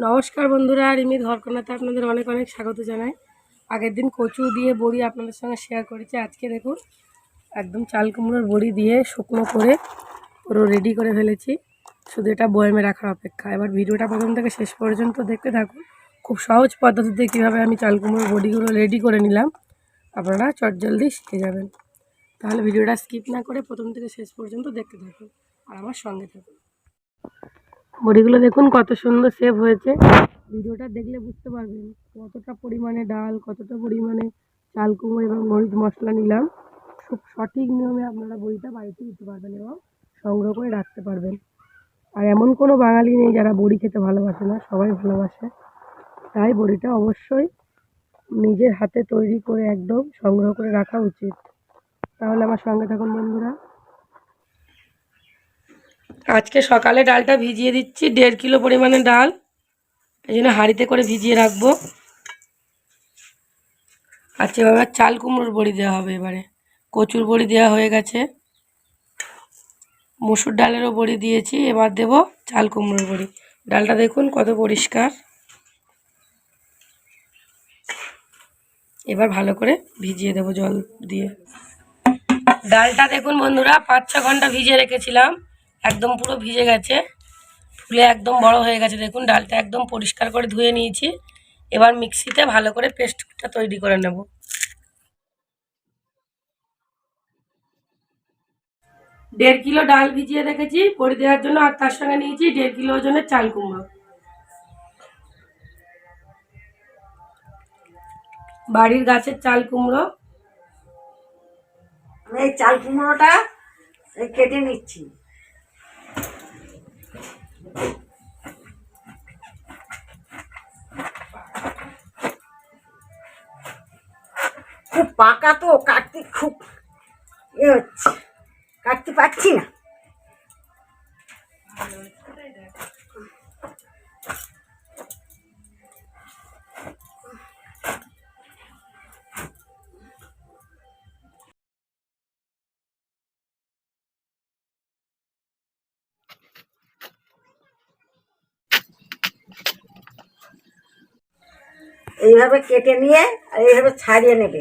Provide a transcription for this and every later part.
নমস্কার বন্ধুরা, রিমি ধরকনাতে আপনাদের অনেক অনেক স্বাগত জানাই। আগের দিন কচু দিয়ে বড়ি আপনাদের সঙ্গে শেয়ার করেছি, আজকে দেখুন একদম চাল কুমড়োর বড়ি দিয়ে শুকনো করে পুরো রেডি করে ফেলেছি। শুধু এটা বয়ামে রাখার অপেক্ষা। এবার ভিডিওটা প্রথম থেকে শেষ পর্যন্ত দেখতে থাকুন। খুব সহজ পদ্ধতিতে কীভাবে আমি চাল কুমড়োর বড়িগুলো রেডি করে নিলাম। আপনারা চটজলদি শিখে যাবেন। তাহলে ভিডিওটা স্কিপ না করে প্রথম থেকে শেষ পর্যন্ত দেখতে থাকুন। আর আমার সঙ্গে থাকুন। বড়িগুলো দেখুন, কত সুন্দর সেভ হয়েছে। ভিডিওটা দেখলে বুঝতে পারবেন কতটা পরিমাণে ডাল, কতটা পরিমাণে চাল কুমড়ো এবং মরিচ মশলা নিলাম। খুব সঠিক নিয়মে আপনারা বড়িটা বাড়িতে দিতে পারবেন এবং সংগ্রহ করে রাখতে পারবেন। আর এমন কোনো বাঙালি নেই যারা বড়ি খেতে ভালোবাসে না, সবাই ভালোবাসে। তাই বড়িটা অবশ্যই নিজের হাতে তৈরি করে একদম সংগ্রহ করে রাখা উচিত। তাহলে আমার সঙ্গে থাকুন বন্ধুরা। আজকে সকালে ডালটা ভিজিয়ে দিচ্ছি, দেড় কিলো পরিমাণে ডাল। এই জন্য হাঁড়িতে করে ভিজিয়ে রাখব। আচ্ছা এবার চাল কুমড়োর বড়ি দেওয়া হবে এবারে। কচুর বড়ি দেওয়া হয়ে গেছে। মুসুর ডালেরও বড়ি দিয়েছি, এবার দেব চাল কুমড়োর বড়ি। ডালটা দেখুন কত পরিষ্কার। এবার ভালো করে ভিজিয়ে দেবো জল দিয়ে। ডালটা দেখুন বন্ধুরা, পাঁচ ছ ঘণ্টা ভিজিয়ে রেখেছিলাম। একদম পুরো ভিজে গেছে। ফুলে একদম বড় হয়ে গেছে। দেখুন, ডালটা একদম পরিষ্কার করে ধুয়ে নিয়েছি। এবার মিক্সিতে ভালো করে পেস্টটা তৈরি করে নেব। দেড় কিলো ডাল ভিজিয়ে রেখেছি পরি দেওয়ার জন্য আর তার সঙ্গে নিয়েছি দেড় কিলো ওজনের চাল কুমড়ো। বাড়ির গাছের চাল কুমড়ো। এই চাল কুমড়োটা কেটে নিচ্ছি। খুব পাকা তো কাটতে খুব এ হচ্ছে। কাটতে পারছি না। এইভাবে কেটে নিয়ে আর এইভাবে ছাড়িয়ে নেবে।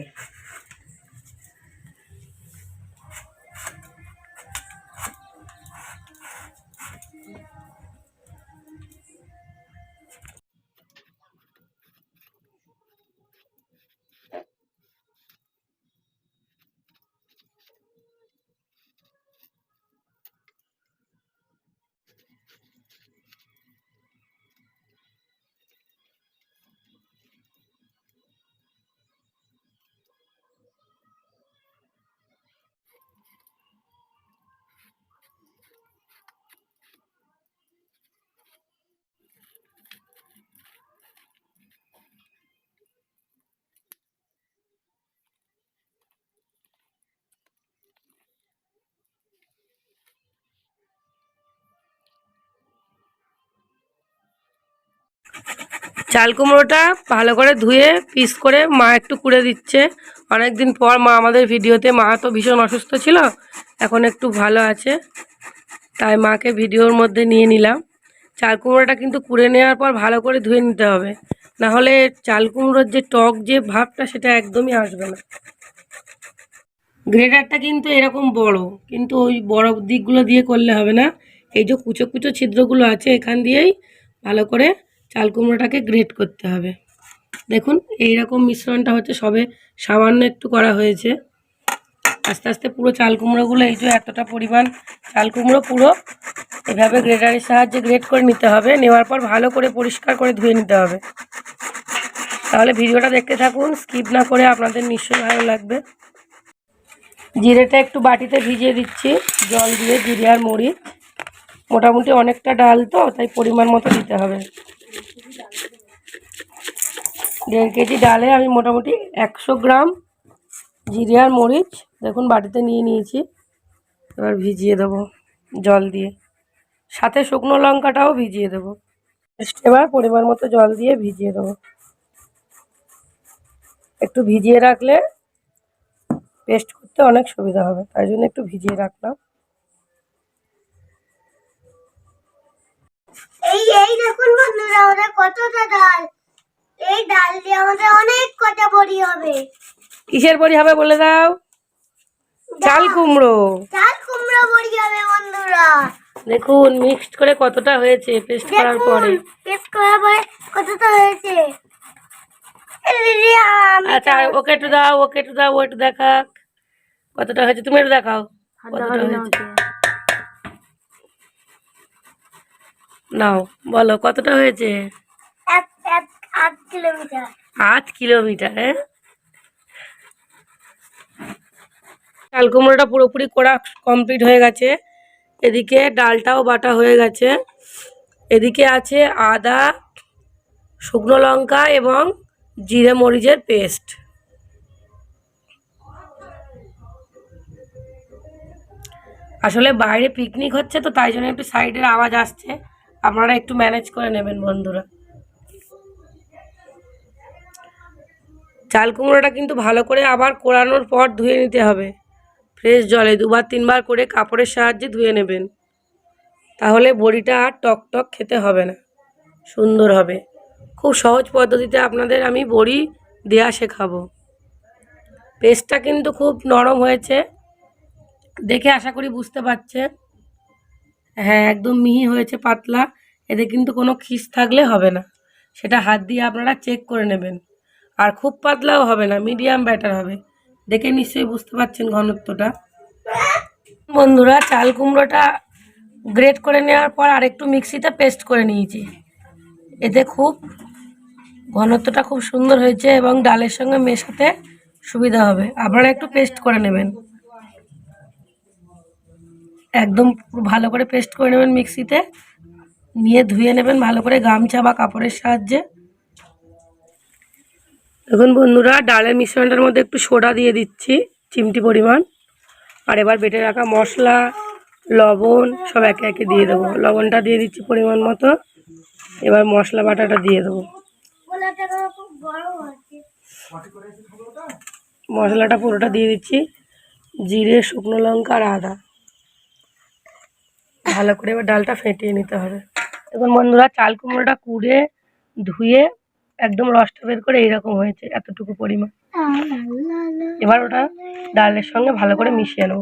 চাল কুমড়োটা ভালো করে ধুয়ে পিস করে মা একটু কুড়ে দিচ্ছে। অনেক দিন পর মা আমাদের ভিডিওতে, মা তো ভীষণ অসুস্থ ছিল, এখন একটু ভালো আছে। তাই মাকে ভিডিওর মধ্যে নিয়ে নিলাম। চাল কুমড়োটা কিন্তু কুড়ে নেওয়ার পর ভালো করে ধুয়ে নিতে হবে। না হলে চাল কুমড়োর যে টক যে ভাবটা, সেটা একদমই আসবে না। গ্রেটারটা কিন্তু এরকম বড়, কিন্তু ওই বড় দিকগুলো দিয়ে করলে হবে না। এই যে কুচো কুচো ছিদ্রগুলো আছে, এখান দিয়েই ভালো করে চাল কুমড়োটাকে গ্রেট করতে হবে। দেখুন এই রকম মিশ্রণটা হচ্ছে, সবে সামান্য একটু করা হয়েছে। আস্তে আস্তে পুরো চাল কুমড়োগুলো, এই যে এতটা পরিমাণ চাল কুমড়ো পুরো এভাবে গ্রেটারের সাহায্যে গ্রেট করে নিতে হবে। নেওয়ার পর ভালো করে পরিষ্কার করে ধুয়ে নিতে হবে। তাহলে ভিডিওটা দেখতে থাকুন স্কিপ না করে আপনাদের নিশ্চয়ই ভালো লাগবে। জিরেটা একটু বাটিতে ভিজিয়ে দিচ্ছি, জল দিয়ে, জিরে আর মরিচ। মোটামুটি অনেকটা ডাল তো, তাই পরিমাণ মতো দিতে হবে। দেড় কেজি ডালে আমি মোটামুটি একশো গ্রাম জিরে আর মরিচ, দেখুন বাটিতে নিয়ে নিয়েছি। এবার ভিজিয়ে দেবো জল দিয়ে। সাথে শুকনো লঙ্কাটাও ভিজিয়ে দেবো। এবার পরিমাণ মতো জল দিয়ে ভিজিয়ে দেবো। একটু ভিজিয়ে রাখলে পেস্ট করতে অনেক সুবিধা হবে, তাই জন্য একটু ভিজিয়ে রাখলাম। এই এই দেখুন বন্ধুরা ওরা কতটা ডাল। এই ডাল দিয়ে আমাদের অনেক কটা বড়ি হবে। কিসের বড়ি হবে বলে দাও? চাল কুমড়ো। চাল কুমড়ো বড়ি হবে বন্ধুরা। দেখুন মিক্সড করে কতটা হয়েছে পেস্ট করার পরে। পেস্ট করার পরে কতটা হয়েছে। আচ্ছা ওকে একটু দাও ওকে একটু দাও ও একটু দেখাক। কতটা হয়েছে? তুমি একটু দেখাও। কতটা হয়েছে? নাও বলো কতটা হয়েছে? আট কিলোমিটার হ্যাঁ? চাল কুমড়োটা পুরোপুরি করা কমপ্লিট হয়ে গেছে। এদিকে ডালটাও বাটা হয়ে গেছে। এদিকে আছে আদা, শুকনো লঙ্কা এবং জিরে মরিচের পেস্ট। আসলে বাইরে পিকনিক হচ্ছে তো তাই জন্য একটু সাইডের আওয়াজ আসছে। আপনারা একটু ম্যানেজ করে নেবেন বন্ধুরা। চাল কুমড়োটা কিন্তু ভালো করে আবার কোরানোর পর ধুয়ে নিতে হবে। ফ্রেশ জলে দুবার তিনবার করে কাপড়ের সাহায্যে ধুয়ে নেবেন। তাহলে বড়িটা আর টক টক খেতে হবে না। সুন্দর হবে। খুব সহজ পদ্ধতিতে আপনাদের আমি বড়ি দেয়া শেখাবো। পেস্টটা কিন্তু খুব নরম হয়েছে। দেখে আশা করি বুঝতে পারছে হ্যাঁ একদম মিহি হয়েছে পাতলা। এতে কিন্তু কোনো খিস থাকলে হবে না। সেটা হাত দিয়ে আপনারা চেক করে নেবেন। আর খুব পাতলাও হবে না মিডিয়াম ব্যাটার হবে। দেখে নিশ্চয়ই বুঝতে পারছেন ঘনত্বটা। বন্ধুরা, চাল কুমড়োটা গ্রেট করে নেওয়ার পর আরেকটু মিক্সিতে পেস্ট করে নিয়েছি। এতে খুব ঘনত্বটা খুব সুন্দর হয়েছে এবং ডালের সঙ্গে মেশাতে সুবিধা হবে। আপনারা একটু পেস্ট করে নেবেন। একদম ভালো করে পেস্ট করে নেবেন মিক্সিতে। নিয়ে ধুয়ে নেবেন ভালো করে গামছা বা কাপড়ের সাহায্যে। এখন বন্ধুরা ডালের মিশ্রণটার মধ্যে একটু সোডা দিয়ে দিচ্ছি, চিমটি পরিমাণ। আর এবার বেটে রাখা মশলা, লবণ, সব একে একে দিয়ে দেবো। লবণটা দিয়ে দিচ্ছি পরিমাণ মতো। এবার মশলা বাটাটা দিয়ে দেবো। মশলাটা পুরোটা দিয়ে দিচ্ছি। জিরে, শুকনো লঙ্কা আর আদা। ভালো করে এবার ডালটা ফেটিয়ে নিতে হবে। এখন বন্ধুরা চাল কুমড়োটা কুড়ে ধুয়ে একদম রসটা বের করে এইরকম হয়েছে, এতটুকু পরিমাণ। এবার ওটা ডালের সঙ্গে ভালো করে মিশিয়ে নেব।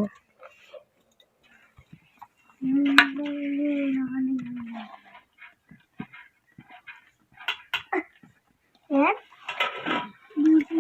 হ্যাঁ? দিদি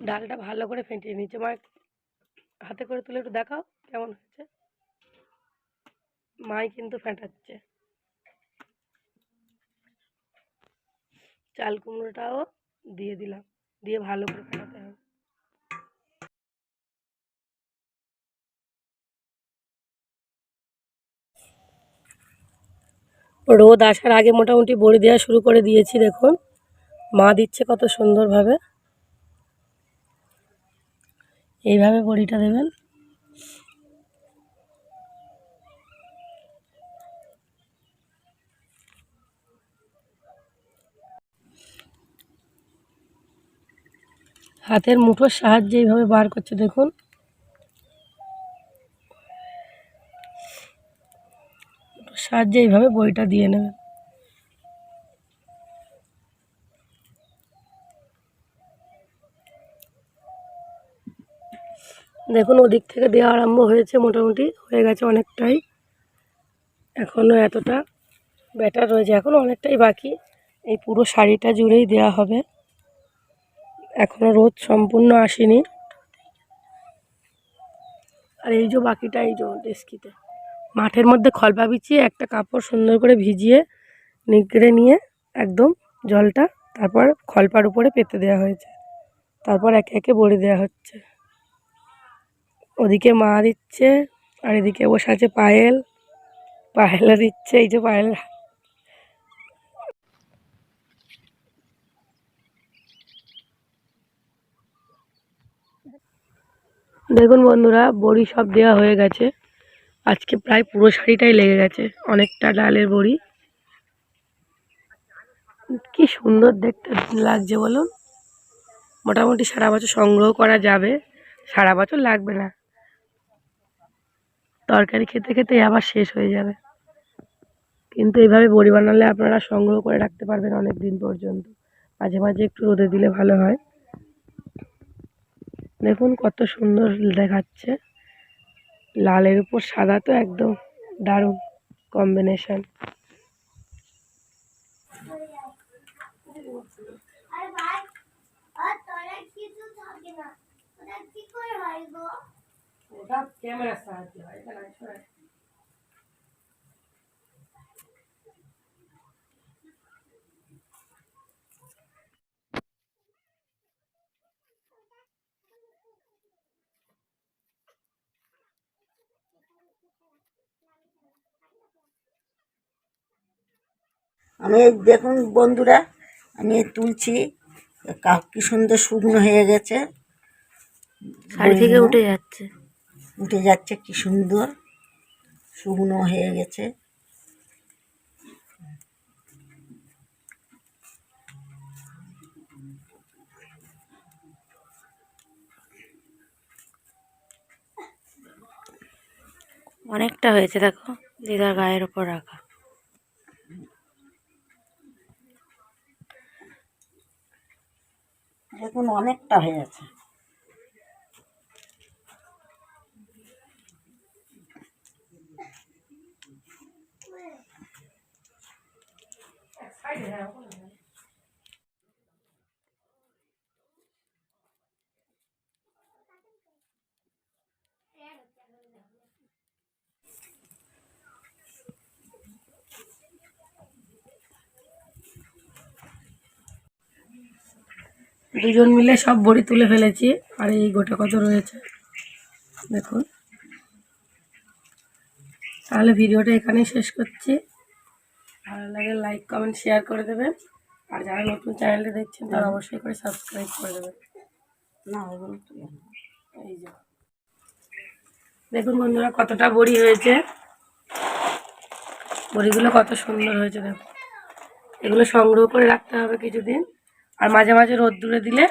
ডালটা ভালো করে ফেটিয়ে নিচ্ছে মা হাতে করে তুলে একটু দেখাও কেমন হয়েছে। মাই কিন্তু ফেটাচ্ছে। চাল কুমড়োটাও দিয়ে দিলাম। দিয়ে ভালো করে ফেটাতে হবে। রোদ আসার আগে মোটামুটি বড়ি দেওয়া শুরু করে দিয়েছি, দেখুন। মা দিচ্ছে কত সুন্দরভাবে। এইভাবে বড়িটা দেবেন। হাতের মুঠোর সাহায্যে এইভাবে বার করছে, দেখুন। সাহায্যে এইভাবে বইটা দিয়ে নেবেন। দেখুন, ওদিক থেকে দেওয়া আরম্ভ হয়েছে, মোটামুটি হয়ে গেছে অনেকটাই। এখনও এতটা ব্যাটার রয়েছে। এখনও অনেকটাই বাকি। এই পুরো শাড়িটা জুড়েই দেওয়া হবে। এখনও রোদ সম্পূর্ণ আসেনি। আর এই যে বাকিটা, এই যে ডেস্কিতে। মাঠের মধ্যে খলপা বিছিয়ে একটা কাপড় সুন্দর করে ভিজিয়ে, নিগড়ে নিয়ে একদম জলটা তারপর খলপার উপরে পেতে দেওয়া হয়েছে। তারপর একে একে বড়ি দেওয়া হচ্ছে। ওদিকে মা দিচ্ছে, আর এদিকে বসে আছে পায়েল। পায়েলও দিচ্ছে, এই যে পায়েল। দেখুন বন্ধুরা, বড়ি সব দেওয়া হয়ে গেছে। আজকে প্রায় পুরো শাড়িটাই লেগে গেছে, অনেকটা ডালের বড়ি। কি সুন্দর দেখতে লাগছে বলুন। মোটামুটি সারা বছর সংগ্রহ করা যাবে, সারা বছর লাগবে না। তরকারি খেতে খেতে আবার শেষ হয়ে যাবে। কিন্তু এইভাবে বড়ি বানালে আপনারা সংগ্রহ করে রাখতে পারবেন অনেক দিন পর্যন্ত। মাঝে মাঝে একটু রোদে দিলে ভালো হয়। দেখুন কত সুন্দর দেখাচ্ছে। লালের উপর সাদা তো একদম দারুণ কম্বিনেশন আর থাকে না। কি করে হয় গো ওটা ক্যামেরার সাহায্যে হয় আমি দেখুন বন্ধুরা আমি তুলছি কি সুন্দর শুকনো হয়ে গেছে। শাড়ি থেকে উঠে যাচ্ছে। উঠে যাচ্ছে কি সুন্দর। শুকনো হয়ে গেছে। অনেকটা হয়েছে দেখো। দিদার গায়ের ওপর রাখা। দেখুন অনেকটা হয়ে গেছে। দুজন মিলে সব বড়ি তুলে ফেলেছি, আর এই গোটা কত রয়েছে? দেখুন। তাহলে ভিডিওটা এখানেই শেষ করছি। ভালো লাগে লাইক কমেন্ট শেয়ার করে দেবেন আর যারা নতুন চ্যানেলটা দেখছেন তারা অবশ্যই করে সাবস্ক্রাইব করে দেবেন না ওগুলো এই যে। দেখুন বন্ধুরা কতটা বড়ি হয়েছে। বড়িগুলো কত সুন্দর হয়েছে দেখুন। এগুলো সংগ্রহ করে রাখতে হবে কিছুদিন। আর মাঝে মাঝে রোদ দূরে দিলে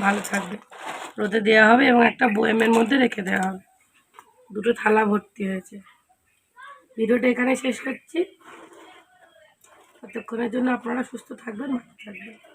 ভালো থাকবে। রোদে দেওয়া হবে এবং একটা বয়েমের মধ্যে রেখে দেওয়া হবে। দুটো থালা ভর্তি হয়েছে। ভিডিওটা এখানে শেষ করছি। ততক্ষণের জন্য আপনারা সুস্থ থাকবেন ভালো থাকবেন।